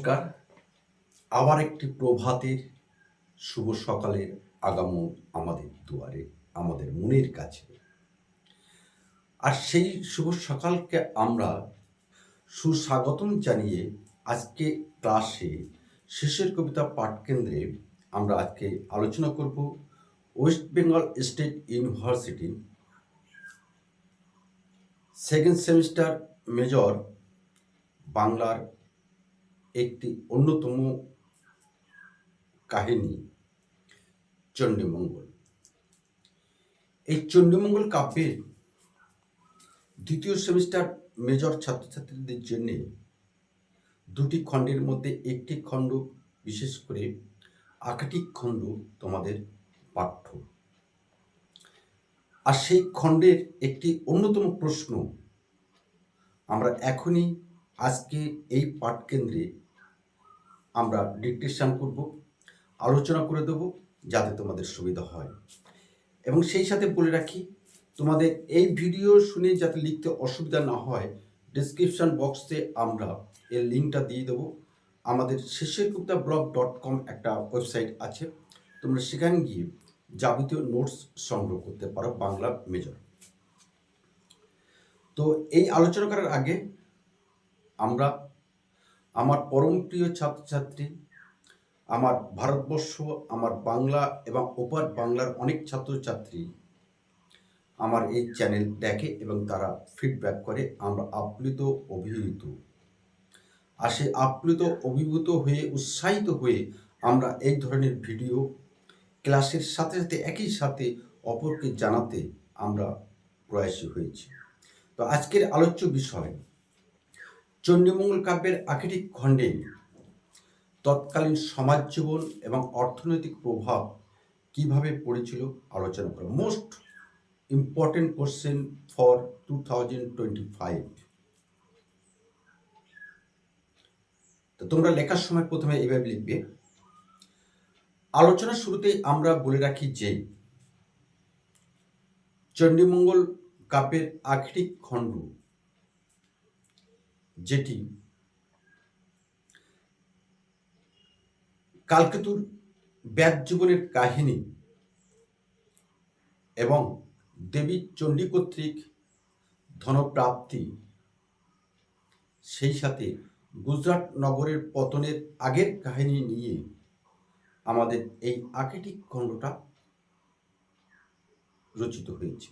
নমস্কার। আবার একটি প্রভাতের শুভ সকালের আগমন আমাদের দুয়ারে, আমাদের মনের কাছে। আর সেই শুভ সকালকে আমরা সুস্বাগতম জানিয়ে আজকে ক্লাসে শেষের কবিতা পাঠ কেন্দ্রে আমরা আজকে আলোচনা করব West Bengal State University second semester major বাংলার একটি অন্যতম কাহিনী, চণ্ডীমঙ্গল। এই চণ্ডীমঙ্গল কাব্যের দ্বিতীয় সেমিস্টার মেজর ছাত্রছাত্রীদের জন্য দুটি খণ্ডের মধ্যে একটি খণ্ড, বিশেষ করে আকাটিক খণ্ড তোমাদের পাঠ্য। আর সেই খণ্ডের একটি অন্যতম প্রশ্ন আমরা এখনই আজকে এই পাঠ কেন্দ্রে আমরা ডিকটেশন করব, আলোচনা করে দেব যাতে তোমাদের সুবিধা হয়। এবং সেই সাথে বলে রাখি, তোমাদের এই ভিডিও শুনে যাতে লিখতে অসুবিধা না হয় ডিসক্রিপশন বক্সে আমরা এর লিঙ্কটা দিয়ে দেবো। আমাদের শেষের কবিতা ব্লগ ডট কম একটা ওয়েবসাইট আছে। তোমরা সেখানে গিয়ে যাবতীয় নোটস সংগ্রহ করতে পারো বাংলা মেজর তো এই আলোচনা করার আগে আমরা আমার পরম প্রিয় ছাত্রছাত্রী, আমার ভারতবর্ষ, আমার বাংলা এবং ওপার বাংলার অনেক ছাত্রছাত্রী আমার এই চ্যানেল দেখে এবং তারা ফিডব্যাক করে, আমরা আপ্লুত, অভিভূত। আর সেই আপ্লুত, অভিভূত হয়ে, উৎসাহিত হয়ে আমরা এই ধরনের ভিডিও ক্লাসের সাথে সাথে, একই সাথে অপরকে জানাতে আমরা প্রয়াসী হয়েছি। তো আজকের আলোচ্য বিষয় চণ্ডীমঙ্গল কাব্যের আখিরিক খণ্ডে তৎকালীন সমাজ জীবন এবং অর্থনৈতিক প্রভাব কীভাবে পড়েছিল আলোচনা করা। Most important question for two thousand twenty five তো তোমরা লেখার সময় প্রথমে এইভাবে লিখবে। আলোচনার শুরুতেই আমরা বলে রাখি যে চণ্ডীমঙ্গল কাব্যের আখিরিক খণ্ড যেটি কালকেতুর ব্যাদ জীবনের কাহিনী এবং দেবী চণ্ডী কর্তৃক ধনপ্রাপ্তি, সেই সাথে গুজরাট নগরের পতনের আগের কাহিনী নিয়ে আমাদের এই আকেটিক খণ্ডটা রচিত হয়েছে।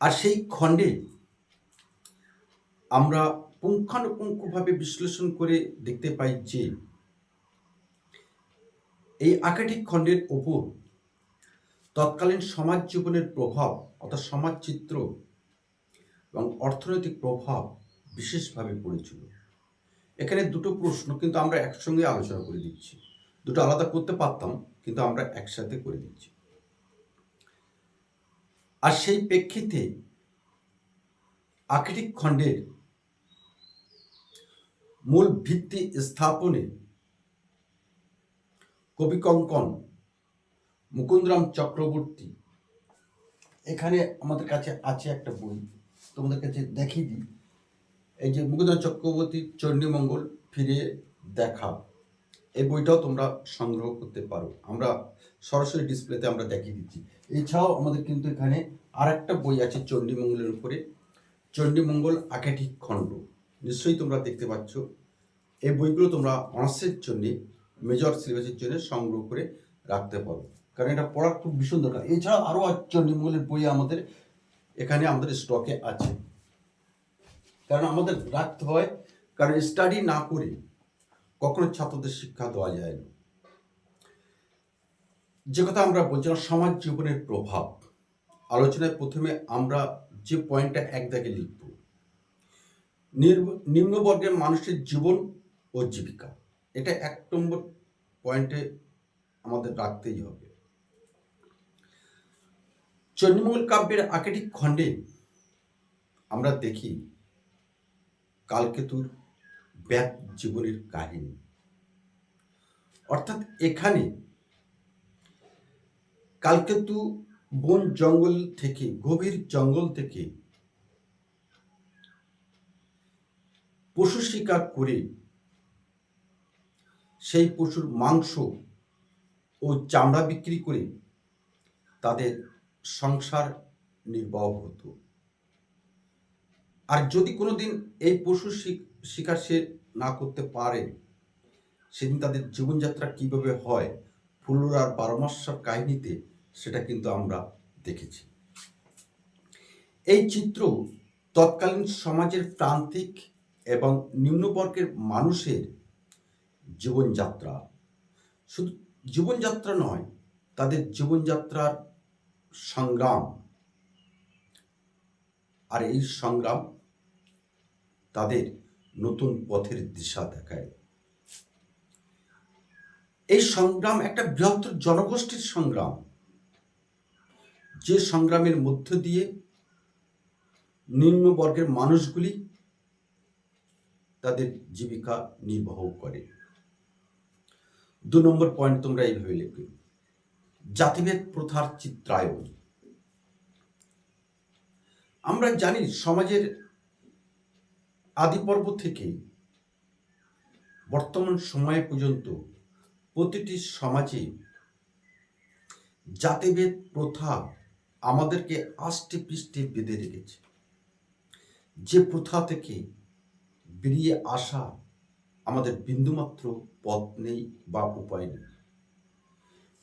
আর সেই খণ্ডে আমরা পুঙ্খানুপুঙ্খভাবে বিশ্লেষণ করে দেখতে পাই যে এই আকাঠিক খণ্ডের ওপর তৎকালীন সমাজ জীবনের প্রভাব অর্থাৎ সমাজ চিত্র এবং অর্থনৈতিক প্রভাব বিশেষভাবে পড়েছিল। এখানে দুটো প্রশ্ন কিন্তু আমরা একসঙ্গে আলোচনা করে দিচ্ছি। দুটো আলাদা করতে পারতাম, কিন্তু আমরা একসাথে করে দিচ্ছি। আর সেই প্রেক্ষিতে আকিটিক খণ্ডের মূল ভিত্তি স্থাপনে কবি কঙ্কন, মুকুন্দরাম চক্রবর্তী, এখানে আমাদের কাছে আছে একটা বই, তোমাদের কাছে দেখিয়ে দিই। এই যে মুকুন্দরাম চক্রবর্তীর চণ্ডীমঙ্গল ফিরে দেখা এই বইটাও তোমরা সংগ্রহ করতে পারো। আমরা সরাসরি ডিসপ্লেতে আমরা দেখিয়ে দিচ্ছি। এছাড়াও আমাদের কিন্তু এখানে আর একটা বই আছে চণ্ডীমঙ্গলের উপরে। চণ্ডীমঙ্গল আকাঠিক খণ্ড। নিশ্চয়ই তোমরা দেখতে পাচ্ছ। এই বইগুলো তোমরা অনার্সের জন্যে মেজর সিলেবাসের জন্য সংগ্রহ করে রাখতে পারো। কারণ এটা পড়ার খুব ভীষণ দরকার। এছাড়াও আরও চণ্ডীমঙ্গলের বই আমাদের এখানে আমাদের স্টকে আছে। কারণ আমাদের রাখতে হয়, কারণ স্টাডি না করে কখনো ছাত্রদের শিক্ষা দেওয়া যায় না। যে কথা আমরা বলছিলাম সমাজ জীবনের প্রভাব। আলোচনায় প্রথমে আমরা যে পয়েন্টটা এক দাগে লিখব নিম্নবর্গের মানুষের জীবন ও জীবিকা। এটা এক নম্বর পয়েন্টে আমাদের রাখতেই হবে। চন্ডীমঙ্গল কাব্যের আকেটিক খণ্ডে আমরা দেখি কালকেতুর ব্যাক জীবনের কাহিনী। অর্থাৎ এখানে কালকেতু বন জঙ্গল থেকে, গভীর জঙ্গল থেকে পশু শিকার করে সেই পশুর মাংস ও চামড়া বিক্রি করে তাদের সংসার নির্বাহ হতো। আর যদি কোনোদিন এই পশু শিক- শিকার সে না করতে পারে, সেদিন তাদের জীবনযাত্রা কীভাবে হয়, ফুলুরার বারোমাসার কাহিনীতে সেটা কিন্তু আমরা দেখেছি। এই চিত্র তৎকালীন সমাজের প্রান্তিক এবং নিম্নবর্গের মানুষের জীবনযাত্রা। শুধু জীবনযাত্রা নয়, তাদের জীবনযাত্রার সংগ্রাম। আর এই সংগ্রাম তাদের নতুন পথের দিশা দেখায়। এই সংগ্রাম একটা বৃহত্তর জনগোষ্ঠীর সংগ্রাম। যে সংগ্রামের মধ্য দিয়ে নিম্নবর্গের মানুষগুলি তাদের জীবিকা নির্বাহ করে। দু নম্বর পয়েন্ট তোমরা এইভাবে লিখবে। জাতিভেদ প্রথার চিত্রায়ন আমরা জানি সমাজের আদিপর্ব থেকে বর্তমান সময় পর্যন্ত প্রতিটি সমাজে জাতিভেদ প্রথা আমাদেরকে আষ্টে পৃষ্ঠে বেঁধে রেখেছে। যে প্রথা থেকে বেরিয়ে আসা আমাদের বিন্দুমাত্র পথ নেই বা উপায় নেই।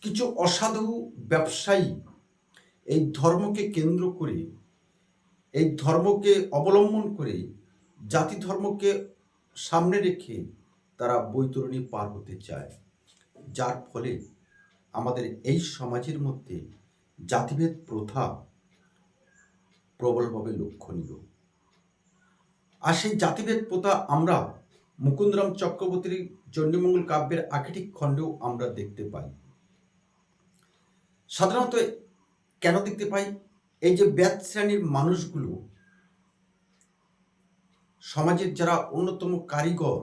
কিছু অসাধু ব্যবসায়ী এই ধর্মকে কেন্দ্র করে, এই ধর্মকে অবলম্বন করে, জাতি ধর্মকে সামনে রেখে তারা বৈতরণী পার হতে চায়। যার ফলে আমাদের এই সমাজের মধ্যে জাতিভেদ প্রথা প্রবলভাবে লক্ষণীয়। আর সেই জাতিভেদ প্রথা আমরা মুকুন্দরাম চক্রবর্তীর চণ্ডীমঙ্গল কাব্যের আখিটিক খণ্ডেও আমরা দেখতে পাই। সাধারণত কেন দেখতে পাই? এই যে ব্যাত শ্রেণির মানুষগুলো, সমাজের যারা অন্যতম কারিগর,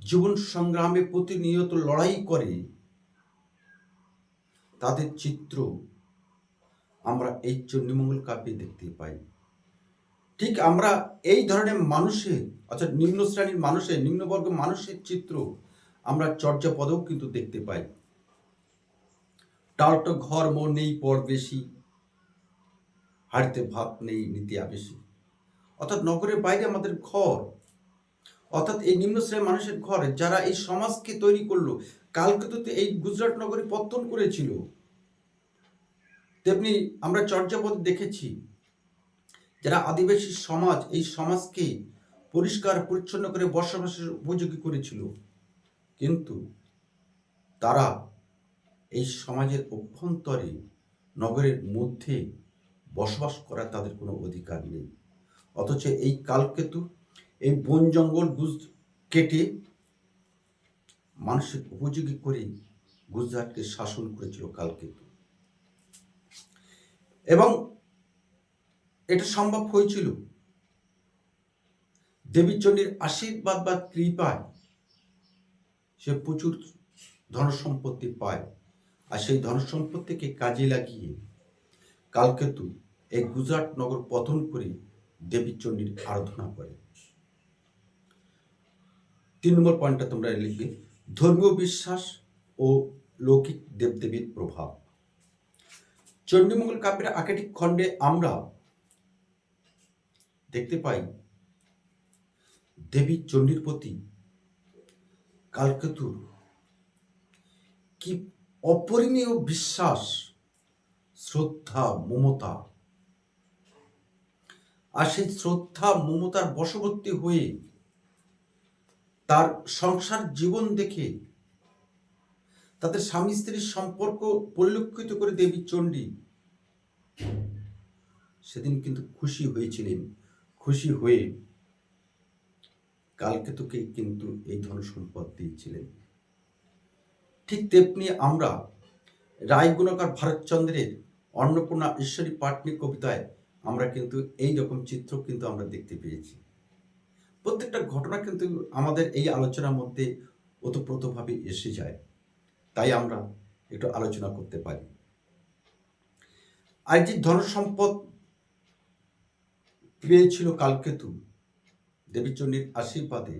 জীবন সংগ্রামে প্রতিনিয়ত লড়াই করে, তাদের চিত্র আমরা এই চণ্ডীমঙ্গল কাব্যে দেখতে পাই। ঠিক আমরা এই ধরনের মানুষের, অর্থাৎ নিম্ন শ্রেণির মানুষের, নিম্নবর্গ মানুষের চিত্র আমরা চর্যাপদেও কিন্তু দেখতে পাই। টালট ঘর মোর নেই, পর বেশি। হাড়িতে ভাত নেই, নীতি আবেশি অর্থাৎ নগরের বাইরে আমাদের ঘর, অর্থাৎ এই নিম্ন শ্রেণির মানুষের ঘর, যারা এই সমাজকে তৈরি করল কালকাতাতে এই গুজরাট নগরে পত্তন করেছিল। তেমনি আমরা চর্যাপদ দেখেছি। যারা আদিবাসী সমাজ, এই সমাজকে পরিষ্কার, পরিচ্ছন্ন করে বসবাসের উপযোগী করেছিল। কিন্তু তারা এই সমাজের অভ্যন্তরে, নগরের মধ্যে বসবাস করার তাদের কোনো অধিকার নেই। অথচ এই কালকেতু, এই বন জঙ্গল গুজ কেটে মানুষের উপযোগী করে গুজরাটকে শাসন করেছিল কালকেতু। এবং এটা সম্ভব হয়েছিল। দেবীচণ্ডীর আশীর্বাদ বা কৃপায় সে প্রচুর ধন সম্পত্তি পায় আর সেই ধন সম্পত্তিকে কাজে লাগিয়ে কালকেতু এই গুজরাট নগর পতন করে দেবীচণ্ডীর আরাধনা করে। তিন নম্বর পয়েন্টটা তোমরা লিখবে, ধর্মীয় বিশ্বাস ও লৌকিক দেবদেবীর প্রভাব। চণ্ডীমঙ্গল কাব্যের আকেটিক খণ্ডে আমরা দেখতে পাই দেবী চণ্ডীর প্রতি কালকেতুর কি অপরিণীয় বিশ্বাস, শ্রদ্ধা, মমতা। আর সেই শ্রদ্ধা, মমতার বশবর্তী হয়ে তার সংসার জীবন দেখে তাদের স্বামী স্ত্রীর সম্পর্ক পরিলক্ষিত করে দেবী চণ্ডী সেদিন কিন্তু খুশি হয়েছিলেন। খুশি হয়ে কালকেতুকে কিন্তু এই ধন সম্পদ দিয়েছিলেন। ঠিক তেমনি আমরা রায়গুণকার ভারতচন্দ্রের অন্নপূর্ণা ঈশ্বরী পাটনি কবিতায় আমরা কিন্তু এই রকম চিত্র কিন্তু আমরা দেখতে পেয়েছি। প্রত্যেকটা ঘটনা কিন্তু আমাদের এই আলোচনার মধ্যে ওতপ্রোতভাবে এসে যায়। তাই আমরা একটু আলোচনা করতে পারি। আর যে ধন সম্পদ পেয়েছিল কালকেতু দেবীচণ্ডীর আশীর্বাদে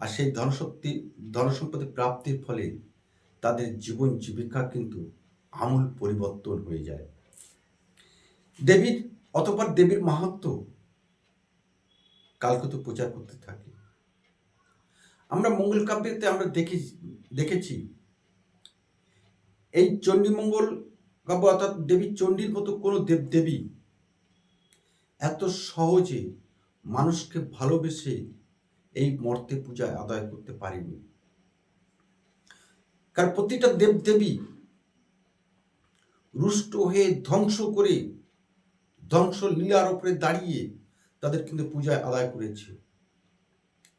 আর সেই ধনশক্তি ধনসম্পত্তি প্রাপ্তির ফলে তাদের জীবন জীবিকা কিন্তু আমূল পরিবর্তন হয়ে যায়। দেবীর, অতপর দেবীর মাহাত্ম কালকেতু প্রচার করতে থাকে। আমরা মঙ্গল কাব্যতে আমরা দেখি, দেখেছি, এই চণ্ডীমঙ্গল কাব্য অর্থাৎ দেবী চণ্ডীর মতো কোনো দেবদেবী এত সহজে মানুষকে ভালোবেসে এই মর্তে পূজায় আদায় করতে পারেনি। কারণ প্রতিটা দেবদেবী রুষ্ট হয়ে ধ্বংস করে ধ্বংস লীলার ওপরে দাঁড়িয়ে তাদের কিন্তু পূজায় আদায় করেছে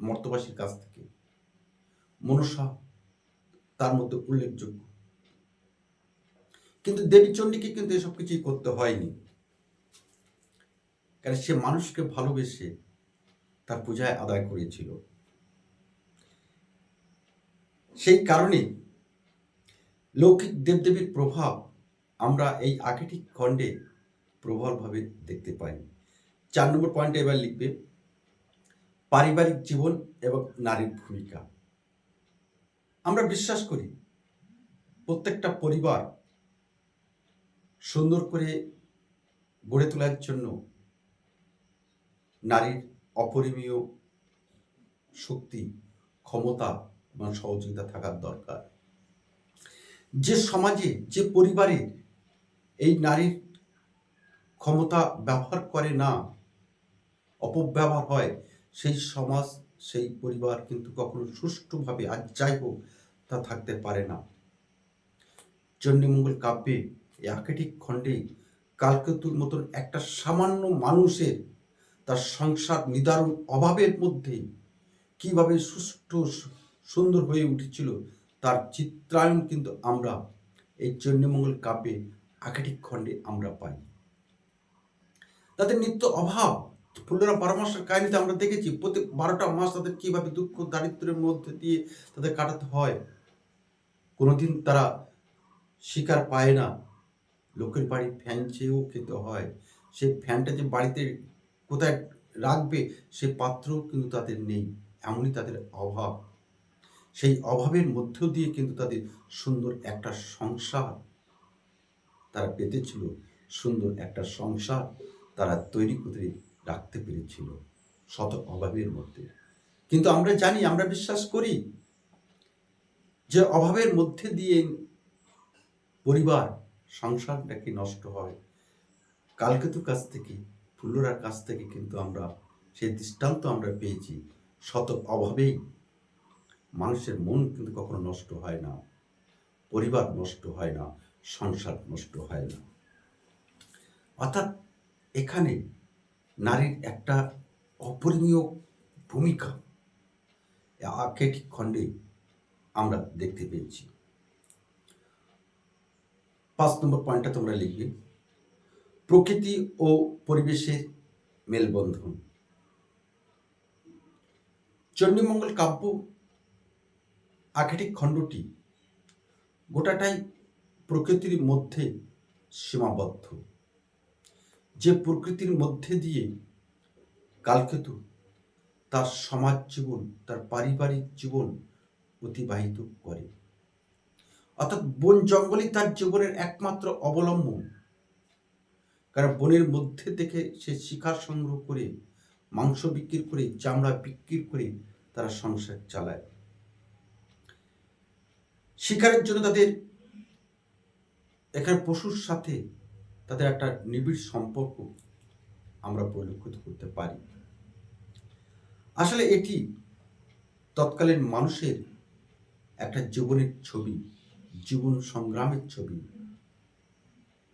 মর্তবাসীর কাছ থেকে। মনসা তার মধ্যে উল্লেখযোগ্য। কিন্তু দেবী চণ্ডীকে কিন্তু এসব কিছুই করতে হয়নি। কারণ সে মানুষকে ভালোবেসে তার পূজায় আদায় করেছিল। সেই কারণে লৌকিক দেবদেবীর প্রভাব আমরা এই আর্কিটিক খণ্ডে প্রবলভাবে দেখতে পাই। চার নম্বর পয়েন্টে এবার লিখবে, পারিবারিক জীবন এবং নারীর ভূমিকা। আমরা বিশ্বাস করি, প্রত্যেকটা পরিবার সুন্দর করে গড়ে তোলার জন্য নারীর অপরিমীয় শক্তি, ক্ষমতা এবং সহযোগিতা থাকার দরকার। যে সমাজে, যে পরিবারে এই নারীর ক্ষমতা ব্যবহার করে না, অপব্যবহার হয়, সেই সমাজ, সেই পরিবার কিন্তু কখনো সুষ্ঠুভাবে আর যাই হোক তা থাকতে পারে না। চণ্ডীমঙ্গল কাব্যে এই আকেটিক খণ্ডে কালকেতুর মতন একটা সামান্য মানুষের তার সংসার নিদারুণ অভাবের মধ্যে কীভাবে সুষ্ঠু সুন্দর হয়ে উঠেছিল তার চিত্রায়ন কিন্তু আমরা এই চণ্ডীমঙ্গল কাব্যে আকেটিক খণ্ডে আমরা পাই। তাদের নিত্য অভাব, ফুল্লরা বারো মাসের কাহিনীতে আমরা দেখেছি প্রতি বারোটা মাস তাদের কীভাবে দুঃখ দারিদ্রের মধ্যে দিয়ে তাদের কাটাতে হয়। কোনোদিন তারা শিকার পায় না। লোকের বাড়ি ফ্যান চেয়েও খেতে হয়। সেই ফ্যানটা যে বাড়িতে কোথায় রাখবে সে পাত্র কিন্তু তাদের নেই, এমনই তাদের অভাব। সেই অভাবের মধ্য দিয়ে কিন্তু তাদের সুন্দর একটা সংসার তারা পেতেছিল, সুন্দর একটা সংসার তারা তৈরি করে রাখতে পেরেছিল, শত অভাবের মধ্যে। কিন্তু আমরা জানি, আমরা বিশ্বাস করি যে অভাবের মধ্যে দিয়ে পরিবার সংসারটাকে নষ্ট হয়? কালকেতুর কাছ থেকে ফুল্লরার কাছ থেকে কিন্তু আমরা সেই দৃষ্টান্ত আমরা পেয়েছি শত অভাবেই। মানুষের মন কিন্তু কখনো নষ্ট হয় না, পরিবার নষ্ট হয় না, সংসার নষ্ট হয় না। অর্থাৎ এখানে নারীর একটা অপরিমেয় ভূমিকা আকেটিক খণ্ডে আমরা দেখতে পেয়েছি। পাঁচ নম্বর পয়েন্টটা তোমরা লিখবে। প্রকৃতি ও পরিবেশের মেলবন্ধন। চণ্ডীমঙ্গল কাব্য আখেটিক খণ্ডটি গোটাটাই প্রকৃতির মধ্যে সীমাবদ্ধ। যে প্রকৃতির মধ্যে দিয়ে কালকেতু তার সমাজ জীবন, তার পারিবারিক জীবন অতিবাহিত করে। অর্থাৎ বন জঙ্গলই তার জীবনের একমাত্র অবলম্বন। কারণ বনের মধ্যে থেকে সে শিকার সংগ্রহ করে, মাংস বিক্রি করে, চামড়া বিক্রি করে তারা সংসার চালায়। শিকারের জন্য তাদের এখানে পশুর সাথে তাদের একটা নিবিড় সম্পর্ক আমরা পরিলক্ষিত করতে পারি। আসলে এটি তৎকালীন মানুষের একটা জীবনের ছবি, জীবন সংগ্রামের ছবি।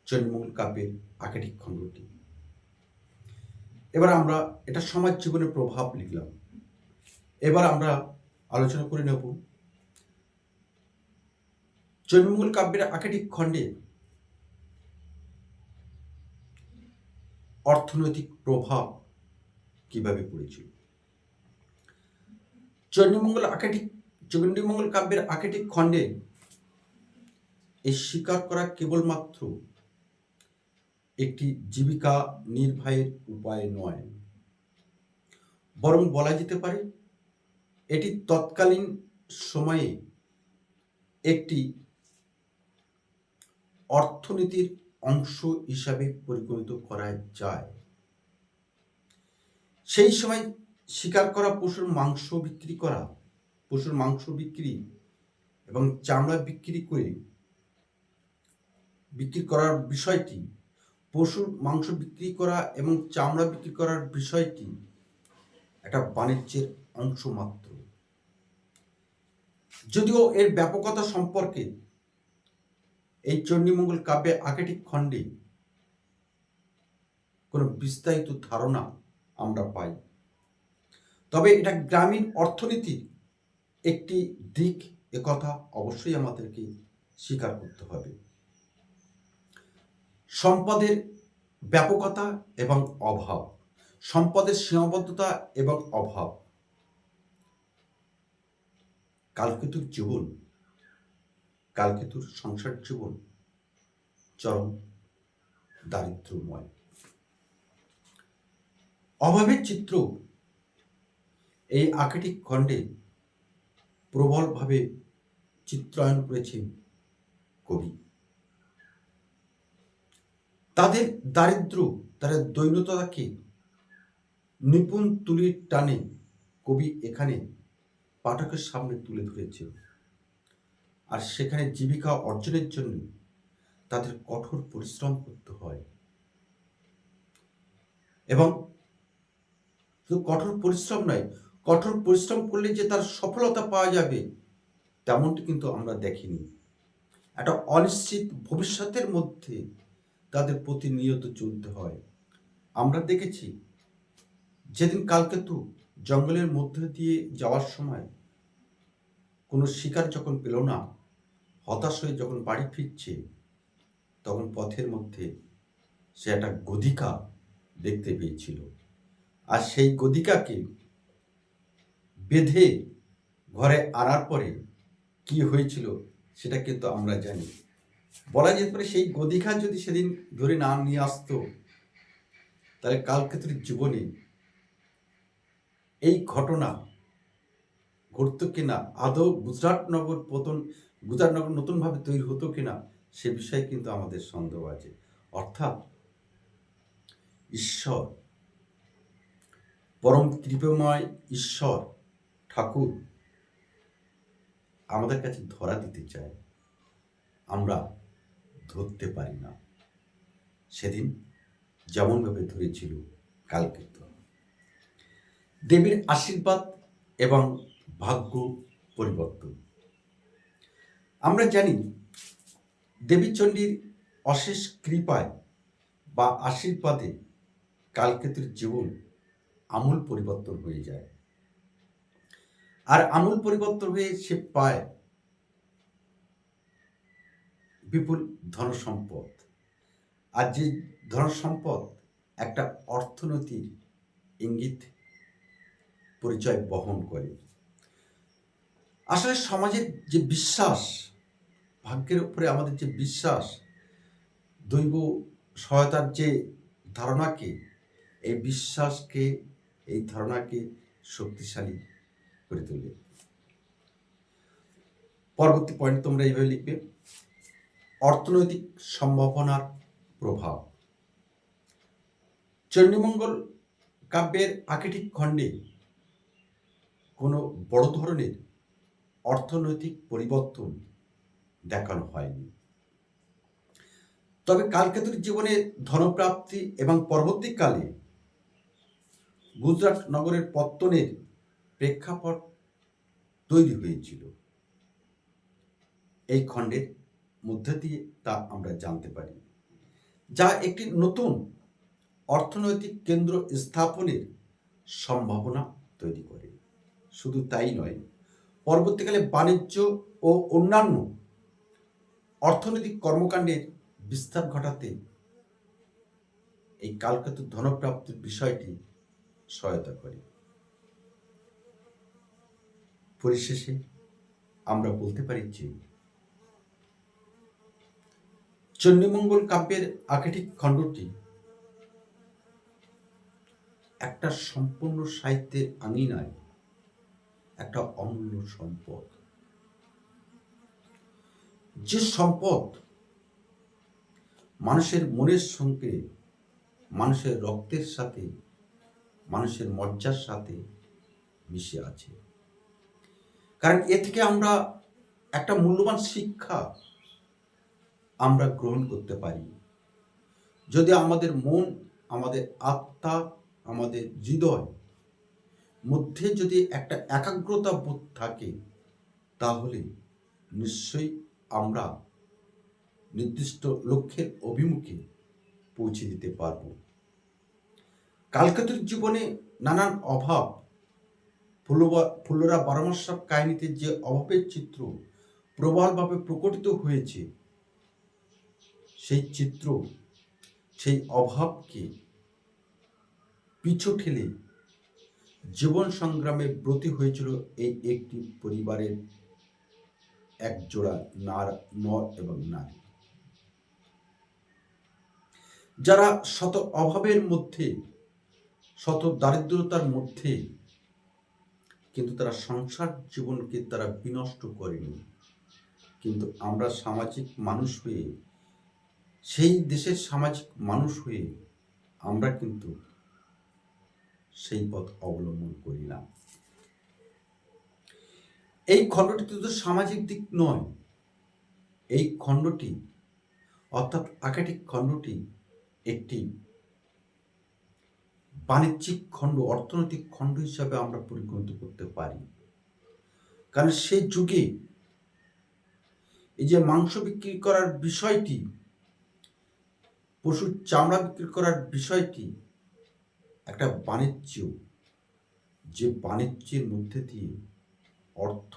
চন্মঙ্গল কাব্যের আকেটিক খণ্ডটি। এবার আমরা এটা সমাজ জীবনের প্রভাব লিখলাম। এবার আমরা আলোচনা করে নেব। চন্মঙ্গল কাব্যের আকেটিক খণ্ডে অর্থনৈতিক প্রভাব কীভাবে পড়েছিল চণ্ডীমঙ্গল আকেটিক চণ্ডীমঙ্গল কাব্যের আকেটিক খণ্ডে এই স্বীকার করা কেবলমাত্র একটি জীবিকা নির্বাহের উপায় নয়। বরং বলা যেতে পারে, এটি তৎকালীন সময়ে একটি অর্থনীতির অংশ হিসাবে পরিগণিত করা যায়। সেই সময় শিকার করা পশুর মাংস বিক্রি করা, পশুর মাংস বিক্রি এবং চামড়া বিক্রি করে বিক্রি করার বিষয়টি পশুর মাংস বিক্রি করা এবং চামড়া বিক্রি করার বিষয়টি একটা বাণিজ্যের অংশ মাত্র। যদিও এর ব্যাপকতা সম্পর্কে এই চণ্ডীমঙ্গল কাব্যে আকেটিক খণ্ডে কোনো বিস্তারিত ধারণা আমরা পাই। তবে এটা গ্রামীণ অর্থনীতির একটি দিক একথা অবশ্যই আমাদেরকে স্বীকার করতে হবে। সম্পদের ব্যাপকতা এবং অভাব, সম্পদের সীমাবদ্ধতা এবং অভাব। কালকেতুর জীবন, কালকেতুর সংসার জীবন চরম দারিদ্র্যময়। অভাবের চিত্র এই আকেটিক খণ্ডে প্রবলভাবে চিত্রায়ন করেছেন কবি। তাদের দারিদ্র তাদের দৈন্যতাকে নিপুণ তুলির টানে কবি এখানে পাঠকের সামনে তুলে ধরেছে আর সেখানে জীবিকা অর্জনের জন্য তাদের কঠোর পরিশ্রম করতে হয়। এবং শুধু কঠোর পরিশ্রম নয়, কঠোর পরিশ্রম করলে যে তার সফলতা পাওয়া যাবে, তেমনটি কিন্তু আমরা দেখিনি। একটা অনিশ্চিত ভবিষ্যতের মধ্যে তাদের প্রতিনিয়ত চলতে হয়। আমরা দেখেছি, যেদিন কালকেতু জঙ্গলের মধ্যে দিয়ে যাওয়ার সময় কোনো শিকার যখন পেল না, হতাশ হয়ে যখন বাড়ি ফিরছে, তখন পথের মধ্যে সে একটা গদিকা দেখতে পেয়েছিল। আর সেই গদিকাকে বেঁধে ঘরে আনার পরে কি হয়েছিল সেটা কিন্তু আমরা জানি। বলা যেতে পারে সেই গদিকা যদি সেদিন ধরে না নিয়ে আসতো, তাহলে কালকেতুর জীবনে এই ঘটনা ঘটতো কিনা? আদৌ গুজরাট নগর পতন, গুজরাট নগর নতুনভাবে তৈরি হতো কিনা? সে বিষয়ে কিন্তু আমাদের সন্দেহ আছে। অর্থাৎ ঈশ্বর, পরম কৃপময় ঈশ্বর ঠাকুর আমাদের কাছে ধরা দিতে চায়। আমরা ধরতে পারি না। সেদিন যেমনভাবে ধরেছিল কালকে দেবীর আশীর্বাদ এবং ভাগ্য পরিবর্তন। আমরা জানি দেবী চণ্ডীর অশেষ কৃপায় বা আশীর্বাদে কালকেতুর জীবন আমূল পরিবর্তন হয়ে যায়। আর আমূল পরিবর্তন হয়ে সে পায় বিপুল ধন সম্পদ আর যে ধন সম্পদ একটা অর্থনৈতিক ইঙ্গিত পরিচয় বহন করে। আসলে সমাজের যে বিশ্বাস, ভাগ্যের উপরে আমাদের যে বিশ্বাস, দৈব সহায়তার যে ধারণাকে, এই বিশ্বাসকে, এই ধারণাকে শক্তিশালী করে তোলে। পরবর্তী পয়েন্ট তোমরা এইভাবে লিখবে। অর্থনৈতিক সম্ভাবনার প্রভাব। চণ্ডীমঙ্গল কাব্যের আকেটিক খণ্ডে কোনো বড় ধরনের অর্থনৈতিক পরিবর্তন দেখানো হয়নি। তবে কালকেতুর জীবনে ধনপ্রাপ্তি এবং পরবর্তীকালে গুজরাট নগরের পত্তনের প্রেক্ষাপট তৈরি হয়েছিল। এই খণ্ডের মধ্যে দিয়ে তা আমরা জানতে পারি। যা একটি নতুন অর্থনৈতিক কেন্দ্র স্থাপনের সম্ভাবনা তৈরি করে। শুধু তাই নয়, পরবর্তীকালে বাণিজ্য ও অন্যান্য অর্থনৈতিক কর্মকাণ্ডের বিস্তার ঘটাতে এই কালকাতুর ধনপ্রাপ্তির বিষয়টি সহায়তা করে। পরিশেষে আমরা বলতে পারি যে চণ্ডীমঙ্গল কাব্যের আকেটিক খণ্ডটি একটা সম্পূর্ণ সাহিত্যের আঙিনায় একটা অমূল্য সম্পদ। যে সম্পদ মানুষের মনের সঙ্গে, মানুষের রক্তের সাথে, মানুষের মজ্জার সাথে মিশে আছে। কারণ এ থেকে আমরা একটা মূল্যবান শিক্ষা আমরা গ্রহণ করতে পারি। যদি আমাদের মন, আমাদের আত্মা, আমাদের হৃদয় মধ্যে যদি একটা একাগ্রতা বোধ থাকে, তাহলে নিশ্চয়ই আমরা নির্দিষ্ট লক্ষ্যের অভিমুখে পৌঁছে দিতে পারব। কালকাতুর জীবনে নানান অভাব ফুলরা বারমাসার কাহিনীতে যে অভাবের চিত্র প্রবলভাবে প্রকটিত হয়েছে সেই চিত্র, সেই অভাবকে পিছু ঠেলে জীবন সংগ্রামে ব্রতী হয়েছিল এই একটি পরিবারের এক জোড়া নার, নর এবং নারী। যারা শত অভাবের মধ্যে, শত দারিদ্রতার মধ্যে, কিন্তু তারা সংসার জীবনকে তারা বিনষ্ট করেনি। কিন্তু আমরা সামাজিক মানুষ হয়ে সেই দেশের সামাজিক মানুষ হয়ে আমরা কিন্তু সেই পথ অবলম্বন করি না এই খণ্ডটি শুধু সামাজিক দিক নয়। এই খণ্ডটি অর্থাৎ আকাটিক খণ্ডটি একটি বাণিজ্যিক খণ্ড, অর্থনৈতিক খণ্ড হিসাবে আমরা পরিগণিত করতে পারি। কারণ সে যুগে এই যে মাংস বিক্রি করার বিষয়টি পশুর চামড়া বিক্রি করার বিষয়টি একটা বাণিজ্য। যে বাণিজ্যের মধ্যে দিয়ে অর্থ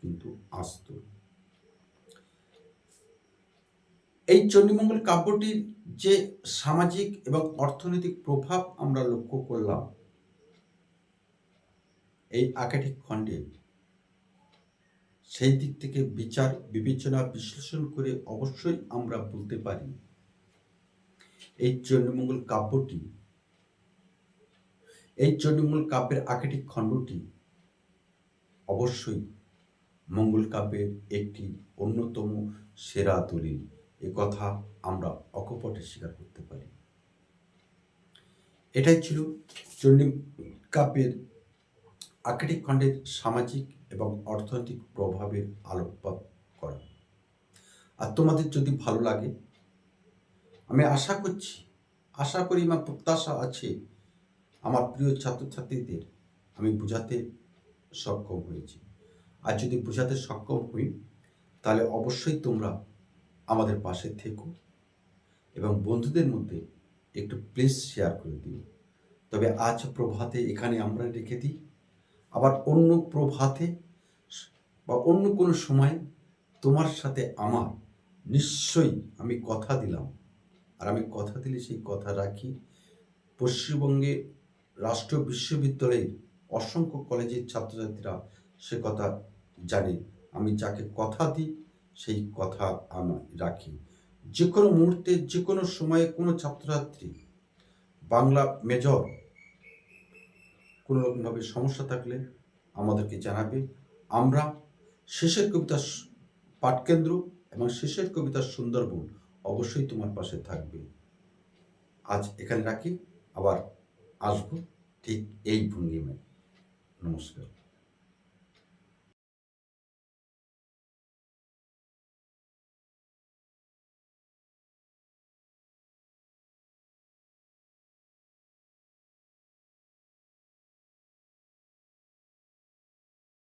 কিন্তু আসত। এই চণ্ডীমঙ্গল কাব্যটির যে সামাজিক এবং অর্থনৈতিক প্রভাব আমরা লক্ষ্য করলাম, এই আকাঠিক খণ্ডে সেই দিক থেকে বিচার, বিবেচনা, বিশ্লেষণ করে অবশ্যই আমরা বলতে পারি। এই চণ্ডীমঙ্গল কাব্যটি এই চণ্ডীমঙ্গল কাব্যের আকাঠিক খণ্ডটি অবশ্যই মঙ্গল কাব্যের একটি অন্যতম সেরা দলিল। এ কথা আমরা অকপটে স্বীকার করতে পারি। এটাই ছিল চণ্ডী কাব্যের আকাঠিক খণ্ডের সামাজিক এবং অর্থনৈতিক প্রভাবের আলোকপাত করা। আর তোমাদের যদি ভালো লাগে আমি আশা করছি, আশা করি আমার প্রত্যাশা আছে আমার প্রিয় ছাত্রছাত্রীদের আমি বোঝাতে সক্ষম হয়েছি। আর যদি বোঝাতে সক্ষম হই, তাহলে অবশ্যই তোমরা আমাদের পাশে থেকো এবং বন্ধুদের মধ্যে একটু প্লিজ শেয়ার করে দিও। তবে আজ প্রভাতে এখানে আমরা রেখে দিই। আবার অন্য প্রভাতে বা অন্য কোনো সময় তোমার সাথে আমার নিশ্চয়ই আমি কথা দিলাম। আর আমি কথা দিলে সেই কথা রাখি। পশ্চিমবঙ্গে রাষ্ট্রীয় বিশ্ববিদ্যালয়ের অসংখ্য কলেজের ছাত্রছাত্রীরা সে কথা জানে। আমি যাকে কথা দিই, সেই কথা আমি রাখি। যে কোনো মুহূর্তে যে কোনো সময়ে কোনো ছাত্রছাত্রী, বাংলা মেজর কোনো রকমভাবে সমস্যা থাকলে আমাদেরকে জানাবে। আমরা শেষের কবিতা পাঠকেন্দ্র এবং শেষের কবিতা সুন্দরবন অবশ্যই তোমার পাশে থাকবে। আজ এখানে রাখি আবার আসব ঠিক এই ভঙ্গিমায়। নমস্কার।